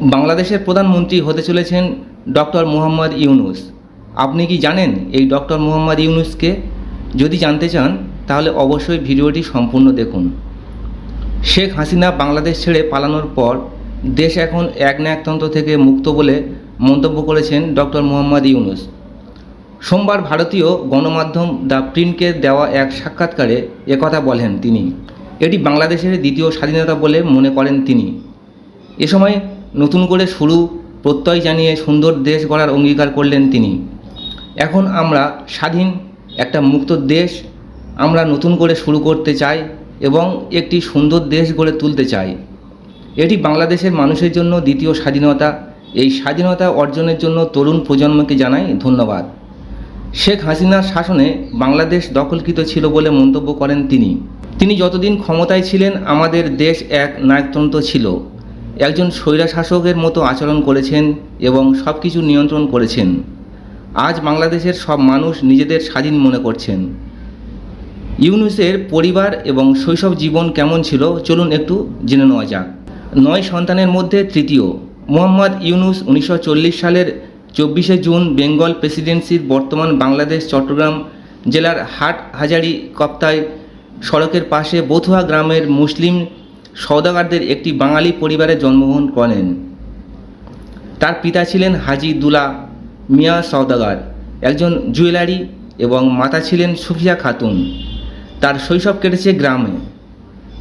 বাংলাদেশের প্রধানমন্ত্রী হতে চলেছেন ডক্টর মোহাম্মদ ইউনুস। আপনি কি জানেন এই ডক্টর মোহাম্মদ ইউনুসকে? যদি জানতে চান, তাহলে অবশ্যই ভিডিওটি সম্পূর্ণ দেখুন। শেখ হাসিনা বাংলাদেশ ছেড়ে পালানোর পর দেশ এখন একনায়কতন্ত্র থেকে মুক্ত বলে মন্তব্য করেছেন ডক্টর মোহাম্মদ ইউনুস। সোমবার ভারতীয় গণমাধ্যম দ্য প্রিন্টকে দেওয়া এক সাক্ষাৎকারে একথা বলেন তিনি। এটি বাংলাদেশের দ্বিতীয় স্বাধীনতা বলে মনে করেন তিনি। এ সময় নতুন করে শুরু প্রত্যয় জানিয়ে সুন্দর দেশ গড়ার অঙ্গীকার করলেন তিনি। এখন আমরা স্বাধীন একটা মুক্ত দেশ আমরা নতুন করে শুরু করতে চাই এবং একটি সুন্দর দেশ গড়ে তুলতে চাই। এটি বাংলাদেশের মানুষের জন্য দ্বিতীয় স্বাধীনতা। এই স্বাধীনতা অর্জনের জন্য তরুণ প্রজন্মকে জানাই ধন্যবাদ। শেখ হাসিনার শাসনে বাংলাদেশ দখলকৃত ছিল বলে মন্তব্য করেন তিনি। তিনি যতদিন ক্ষমতায় ছিলেন, আমাদের দেশ এক নায়কতন্ত্র ছিল। একজন স্বৈরাশাসকের মতো আচরণ করেছেন এবং সব কিছু নিয়ন্ত্রণ করেছেন। আজ বাংলাদেশের সব মানুষ নিজেদের স্বাধীন মনে করছেন। ইউনুসের পরিবার এবং শৈশব জীবন কেমন ছিল, চলুন একটু জেনে নেওয়া যাক। নয় সন্তানের মধ্যে তৃতীয়, মোহাম্মদ ইউনুস উনিশশো চল্লিশ সালের চব্বিশে জুন বেঙ্গল প্রেসিডেন্সির বর্তমান বাংলাদেশ, চট্টগ্রাম জেলার হাট হাজারি কপ্তায় সড়কের পাশে বথুয়া গ্রামের মুসলিম সওদাগারদের একটি বাঙালি পরিবারে জন্মগ্রহণ করেন। তার পিতা ছিলেন হাজি দুলা মিয়া সওদাগার, একজন জুয়েলারি এবং মাতা ছিলেন সুফিয়া খাতুন। তার শৈশব কেটেছে গ্রামে।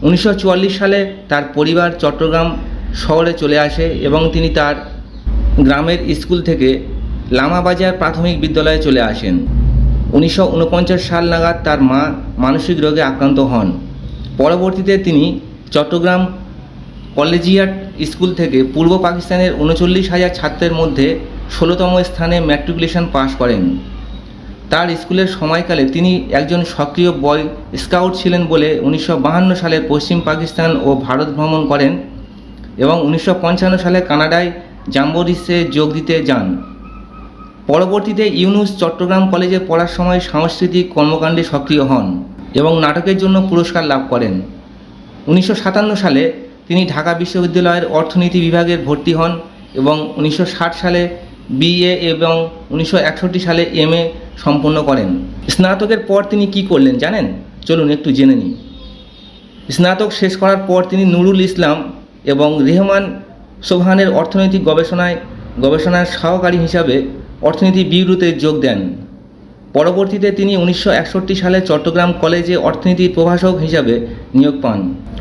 উনিশশো চুয়াল্লিশ সালে তার পরিবার চট্টগ্রাম শহরে চলে আসে এবং তিনি তার গ্রামের স্কুল থেকে লামাবাজার প্রাথমিক বিদ্যালয়ে চলে আসেন। উনিশশো ঊনপঞ্চাশ সাল নাগাদ তার মা মানসিক রোগে আক্রান্ত হন। পরবর্তীতে তিনি চট্টগ্রাম কলেজিয়াট স্কুল থেকে পূর্ব পাকিস্তানের উনচল্লিশ হাজার ছাত্রের মধ্যে ষোলোতম স্থানে ম্যাট্রিকুলেশন পাশ করেন। তার স্কুলের সময়কালে তিনি একজন সক্রিয় বয় স্কাউট ছিলেন বলে উনিশশো সালে পশ্চিম পাকিস্তান ও ভারত ভ্রমণ করেন এবং উনিশশো পঞ্চান্ন সালে কানাডায় জাম্বোরিসে যোগ দিতে যান। পরবর্তীতে ইউনুস চট্টগ্রাম কলেজে পড়ার সময় সাংস্কৃতিক কর্মকাণ্ডে সক্রিয় হন এবং নাটকের জন্য পুরস্কার লাভ করেন। উনিশশো সাতান্ন সালে তিনি ঢাকা বিশ্ববিদ্যালয়ের অর্থনীতি বিভাগের ভর্তি হন এবং উনিশশো ষাট সালে বিএ এবং উনিশশো একষট্টি সালে এমএ সম্পন্ন করেন। স্নাতকের পর তিনি কি করলেন জানেন? চলুন একটু জেনে নিই। স্নাতক শেষ করার পর তিনি নুরুল ইসলাম এবং রেহমান সোহানের অর্থনৈতিক গবেষণায় গবেষণার সহকারী হিসাবে অর্থনীতি বিউরোতে যোগ দেন। পরবর্তীতে তিনি উনিশশো একষট্টি সালে চট্টগ্রাম কলেজে অর্থনীতির প্রভাষক হিসাবে নিয়োগ পান।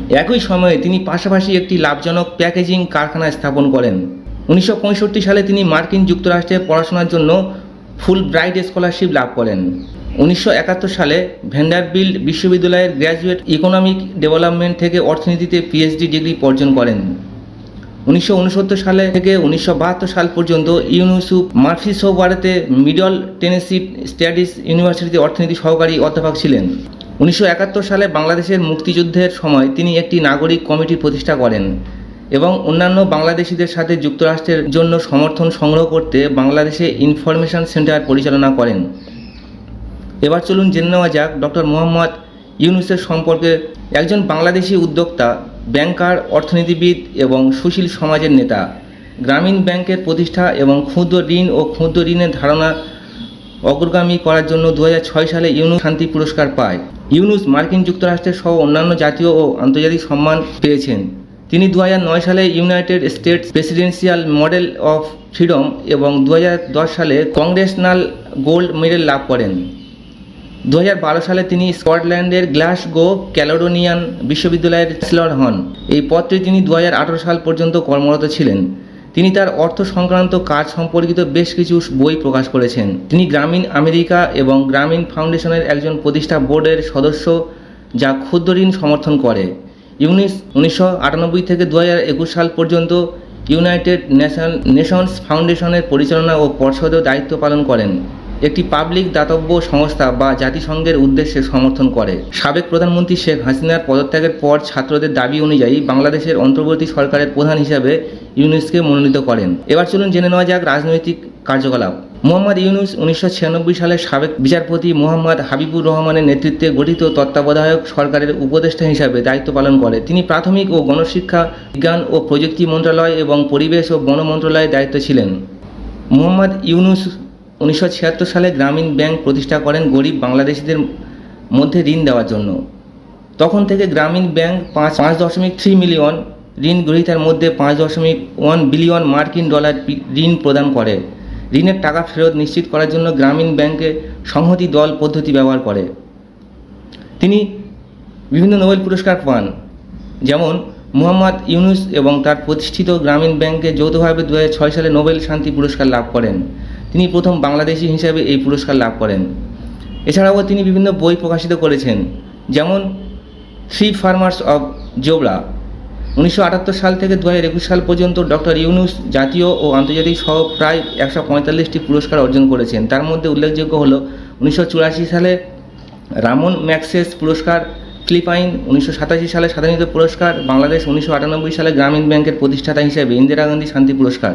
একই সময়ে তিনি পাশাপাশি একটি লাভজনক প্যাকেজিং কারখানা স্থাপন করেন। উনিশশো পঁয়ষট্টি সালে তিনি মার্কিন যুক্তরাষ্ট্রে পড়াশোনার জন্য ফুল ব্রাইট স্কলারশিপ লাভ করেন। উনিশশো একাত্তর সালে ভ্যান্ডারবিল্ড বিশ্ববিদ্যালয়ের গ্র্যাজুয়েট ইকোনমিক ডেভেলপমেন্ট থেকে অর্থনীতিতে পিএইচডি ডিগ্রি অর্জন করেন। উনিশশো উনসত্তর সালে থেকে উনিশশো বাহাত্তর সাল পর্যন্ত ইউনুসুফ মার্ফিসোবারেতে মিডল টেনেসি স্টাডিজ ইউনিভার্সিটিতে অর্থনীতি সহকারী অধ্যাপক ছিলেন। উনিশশো একাত্তর সালে বাংলাদেশের মুক্তিযুদ্ধের সময় তিনি একটি নাগরিক কমিটি প্রতিষ্ঠা করেন এবং অন্যান্য বাংলাদেশিদের সাথে যুক্তরাষ্ট্রের জন্য সমর্থন সংগ্রহ করতে বাংলাদেশে ইনফরমেশন সেন্টার পরিচালনা করেন। এবার চলুন জেনে নেওয়া যাক ডক্টর মোহাম্মদ ইউনুসের সম্পর্কে একজন বাংলাদেশি উদ্যোক্তা, ব্যাংকার, অর্থনীতিবিদ এবং সুশীল সমাজের নেতা। গ্রামীণ ব্যাংকের প্রতিষ্ঠা এবং ক্ষুদ্র ঋণ ও ক্ষুদ্র ঋণের ধারণা অগ্রগামী করার জন্য দু হাজার ছয় সালে ইউনুস শান্তি পুরস্কার পায়। ইউনুস মার্কিন যুক্তরাষ্ট্রের সহ অন্যান্য জাতীয় ও আন্তর্জাতিক সম্মান পেয়েছেন। তিনি দু হাজার নয় সালে United States Presidential Medal of Freedom এবং দু হাজার দশ সালে কংগ্রেসনাল গোল্ড মেডেল লাভ করেন। দু হাজার বারো সালে তিনি স্কটল্যান্ডের গ্লাসগো ক্যালোডোনিয়ান বিশ্ববিদ্যালয়ের চ্যান্সেলর হন। এই পদটি তিনি দু হাজার আঠারো সাল পর্যন্ত কর্মরত ছিলেন। তিনি তার অর্থ সংক্রান্ত কাজ সম্পর্কিত বেশ কিছু বই প্রকাশ করেছেন। তিনি গ্রামীণ আমেরিকা এবং গ্রামীণ ফাউন্ডেশনের একজন প্রতিষ্ঠা বোর্ডের সদস্য যা ক্ষুদ্র ঋণ সমর্থন করে। ইউনিস উনিশশো আটানব্বই থেকে দু একুশ সাল পর্যন্ত ইউনাইটেড নেশন, নেশনস ফাউন্ডেশনের পরিচালনা ও পর্ষদেও দায়িত্ব পালন করেন। একটি পাবলিক দাতব্য সংস্থা বা জাতিসংঘের উদ্দেশ্যে সমর্থন করে। সাবেক প্রধানমন্ত্রী শেখ হাসিনার পদত্যাগের পর ছাত্রদের দাবি অনুযায়ী বাংলাদেশের অন্তর্বর্তী সরকারের প্রধান হিসাবে ইউনুসকে মনোনীত করেন। এবার চলুন জেনে নেওয়া যাক রাজনৈতিক কার্যকলাপ। মোহাম্মদ ইউনুস উনিশশো ছিয়ানব্বই সালে সাবেক বিচারপতি মোহাম্মদ হাবিবুর রহমানের নেতৃত্বে গঠিত তত্ত্বাবধায়ক সরকারের উপদেষ্টা হিসাবে দায়িত্ব পালন করে। তিনি প্রাথমিক ও গণশিক্ষা, বিজ্ঞান ও প্রযুক্তি মন্ত্রণালয় এবং পরিবেশ ও বন মন্ত্রণালয়ের দায়িত্ব ছিলেন। মোহাম্মদ ইউনুস উনিশশো ছিয়াত্তর সালে গ্রামীণ ব্যাংক প্রতিষ্ঠা করেন গরিব বাংলাদেশিদের মধ্যে ঋণ দেওয়ার জন্য। তখন থেকে গ্রামীণ ব্যাংক পাঁচ পাঁচ দশমিক থ্রি মিলিয়ন ঋণ গ্রহীতার মধ্যে পাঁচ দশমিক ওয়ান বিলিয়ন মার্কিন ডলার ঋণ প্রদান করে। ঋণের টাকা ফেরত নিশ্চিত করার জন্য গ্রামীণ ব্যাংকে সংহতি দল পদ্ধতি ব্যবহার করে। তিনি বিভিন্ন নোবেল পুরস্কার পান, যেমন মুহাম্মদ ইউনুস এবং তার প্রতিষ্ঠিত গ্রামীণ ব্যাংকে যৌথভাবে দু সালে নোবেল শান্তি পুরস্কার লাভ করেন। তিনি প্রথম বাংলাদেশি হিসাবে এই পুরস্কার লাভ করেন। এছাড়াও তিনি বিভিন্ন বই প্রকাশিত করেছেন, যেমন থ্রি ফার্মার্স অব জোবরা উনিশশো আটাত্তর সাল থেকে দু হাজার একুশ সাল পর্যন্ত ডক্টর ইউনুস জাতীয় ও আন্তর্জাতিক সহ প্রায় একশো পঁয়তাল্লিশটি পুরস্কার অর্জন করেছেন। তার মধ্যে উল্লেখযোগ্য হল উনিশশো চুরাশি সালে রামন ম্যাক্সেস পুরস্কার, ফিলিপাইন উনিশশো সাতাশি সালে স্বাধীনতা পুরস্কার, বাংলাদেশ উনিশশো আটানব্বই সালে গ্রামীণ ব্যাংকের প্রতিষ্ঠাতা হিসেবে ইন্দিরা গান্ধী শান্তি পুরস্কার।